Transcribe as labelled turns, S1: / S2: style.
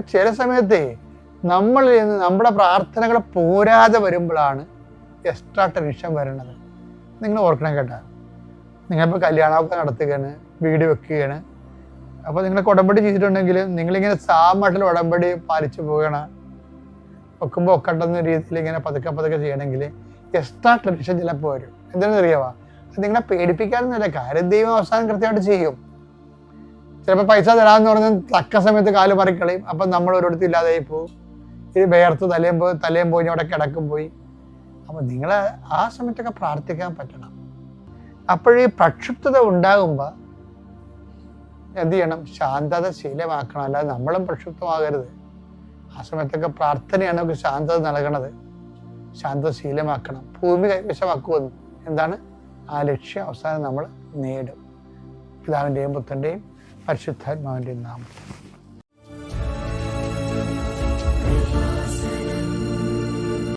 S1: ചില സമയത്തെ നമ്മൾ നമ്മുടെ പ്രാർത്ഥനകൾ പോരാതെ വരുമ്പോഴാണ് എക്സ്ട്രാ ടെൻഷൻ വരുന്നത് നിങ്ങൾ ഓർക്കണം കേട്ടോ. നിങ്ങളിപ്പോൾ കല്യാണമൊക്കെ നടത്തുകയാണ് വീട് വെക്കുകയാണ്. അപ്പോൾ നിങ്ങൾ ഉടമ്പടി ചെയ്തിട്ടുണ്ടെങ്കിൽ നിങ്ങളിങ്ങനെ സാമാട്ടിൽ ഉടമ്പടി പാലിച്ചു പോവുകയാണ്. വെക്കുമ്പോൾ ഒക്കണ്ടെന്ന രീതിയിൽ ഇങ്ങനെ പതുക്കെ പതുക്കെ ചെയ്യണമെങ്കിൽ എക്സ്ട്രാ ടെൻഷൻ ചിലപ്പോൾ വരും. എന്താണെന്ന് അറിയാവാ നിങ്ങളെ പേടിപ്പിക്കാനൊന്നുമില്ല. കാര്യം ദൈവം അവസാനം കൃത്യമായിട്ട് ചെയ്യും. ചിലപ്പോൾ പൈസ തരാമെന്ന് പറഞ്ഞാൽ തക്ക സമയത്ത് കാൽ പറിക്കളയും. അപ്പം നമ്മൾ ഒരിടത്തും ഇല്ലാതായി പോകും ഇത് വേർത്ത് തലയും പോയി തലയും പോയി അവിടെ കിടക്കും പോയി. അപ്പം നിങ്ങൾ ആ സമയത്തൊക്കെ പ്രാർത്ഥിക്കാൻ പറ്റണം. അപ്പോഴീ പ്രക്ഷുബ്ധത ഉണ്ടാകുമ്പോൾ എന്ത് ചെയ്യണം? ശാന്തത ശീലമാക്കണം. അല്ലാതെ നമ്മളും പ്രക്ഷുബ്ധമാകരുത്. ആ സമയത്തൊക്കെ പ്രാർത്ഥനയാണ് നമുക്ക് ശാന്തത നൽകണത്. ശാന്തത ശീലമാക്കണം. ഭൂമി കൈവശമാക്കുമെന്ന്. എന്താണ്? ആ ലക്ഷ്യം അവസാനം നമ്മൾ നേടും. പിതാവിന്റെയും പുത്രന്റെയും പരിശുദ്ധാത്മാവിന്റെയും നാമത്തിൽ.